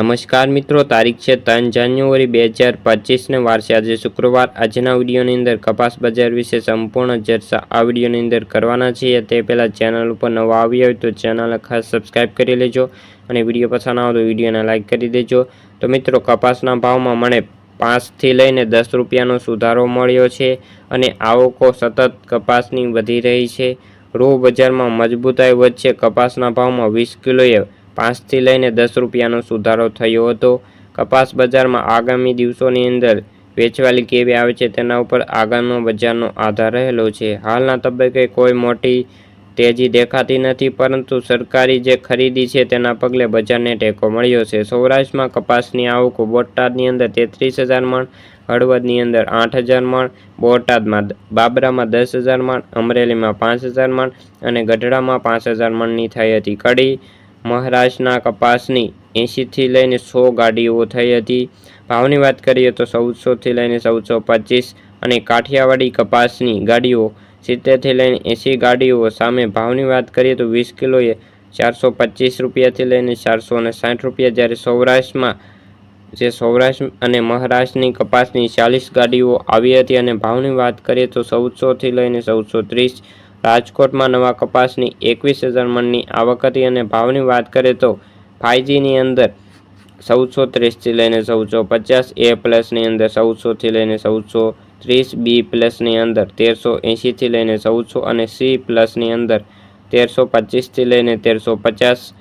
નમસ્કાર મિત્રો, તારીખ છે ત્રણ જાન્યુઆરી બે હજાર પચીસને વારસે આજે શુક્રવાર. આજના વિડીયોની અંદર કપાસ બજાર વિશે સંપૂર્ણ ચર્ચા આ વિડીયોની અંદર કરવાના છીએ. તે પહેલાં ચેનલ ઉપર નવા આવી હોય તો ચેનલ ખાસ સબસ્ક્રાઈબ કરી લેજો અને વીડિયો પસંદ આવે તો વિડીયોને લાઇક કરી દેજો. તો મિત્રો, કપાસના ભાવમાં મને પાંચથી લઈને દસ રૂપિયાનો સુધારો મળ્યો છે અને આવકો સતત કપાસની વધી રહી છે. રૂ બજારમાં મજબૂતાઈ વચ્ચે કપાસના ભાવમાં વીસ કિલોએ પાંચથી લઈને દસ રૂપિયાનો સુધારો થયો હતો. કપાસ બજારમાં આગામી દિવસોની અંદર વેચવાલી કેવી આવે છે તેના ઉપર આગળનો બજારનો આધાર રહેલો છે. હાલના તબક્કે કોઈ મોટી તેજી દેખાતી નથી, પરંતુ સરકારી જે ખરીદી છે તેના પગલે બજારને ટેકો મળ્યો છે. સૌરાષ્ટ્રમાં કપાસની આવકો બોટાદની અંદર તેત્રીસ હજાર મણ, હળવદની અંદર આઠ હજાર મણ, બોટાદમાં બાબરામાં દસ હજાર મણ, અમરેલીમાં પાંચ હજાર મણ અને ગઢડામાં પાંચ હજાર મણની થઈ હતી. કડી મહારાષ્ટ્રના કપાસની એંશીથી લઈને સો ગાડીઓ થઈ હતી. ભાવની વાત કરીએ તો ચૌદસોથી લઈને ચૌદસો પચીસ અને કાઠિયાવાડી કપાસની ગાડીઓ સિત્તેરથી લઈને એંસી ગાડીઓ સામે ભાવની વાત કરીએ તો વીસ કિલોએ ચારસો પચીસ રૂપિયાથી લઈને ચારસો અને સાઠ રૂપિયા જ્યારે સૌરાષ્ટ્રમાં જે સૌરાષ્ટ્ર અને મહારાષ્ટ્રની કપાસની ચાલીસ ગાડીઓ આવી હતી અને ભાવની વાત કરીએ તો ચૌદસોથી લઈને ચૌદસો ત્રીસ રાજકોટમાં નવા કપાસની એકવીસ હજાર મણની આવક હતી અને ભાવની વાત કરીએ તો ફાઇવજીની અંદર ચૌદસો ત્રીસથી લઈને ચૌદસો પચાસ એ પ્લસની અંદર ચૌદસોથી લઈને ચૌદસો ત્રીસ બી પ્લસની અંદર તેરસો એંશીથી લઈને ચૌદસો અને સી પ્લસની અંદર તેરસો પચીસથી લઈને તેરસો પચાસ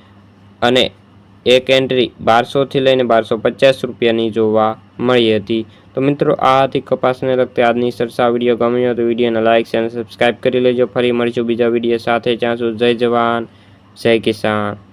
અને એક એન્ટ્રી બારસોથી લઈને બારસો પચાસ રૂપિયાની જોવા મળી હતી. તો મિત્રો, આ હતી કપાસને લગતી આજની ચર્ચા વીડિયો. ગમ્યો તો વિડીયોને લાઇક અને સબસ્ક્રાઈબ કરી લેજો. ફરી મળીશું બીજા વીડિયો સાથે. જ્યાં સુધી જય જવાન, જય કિસાન.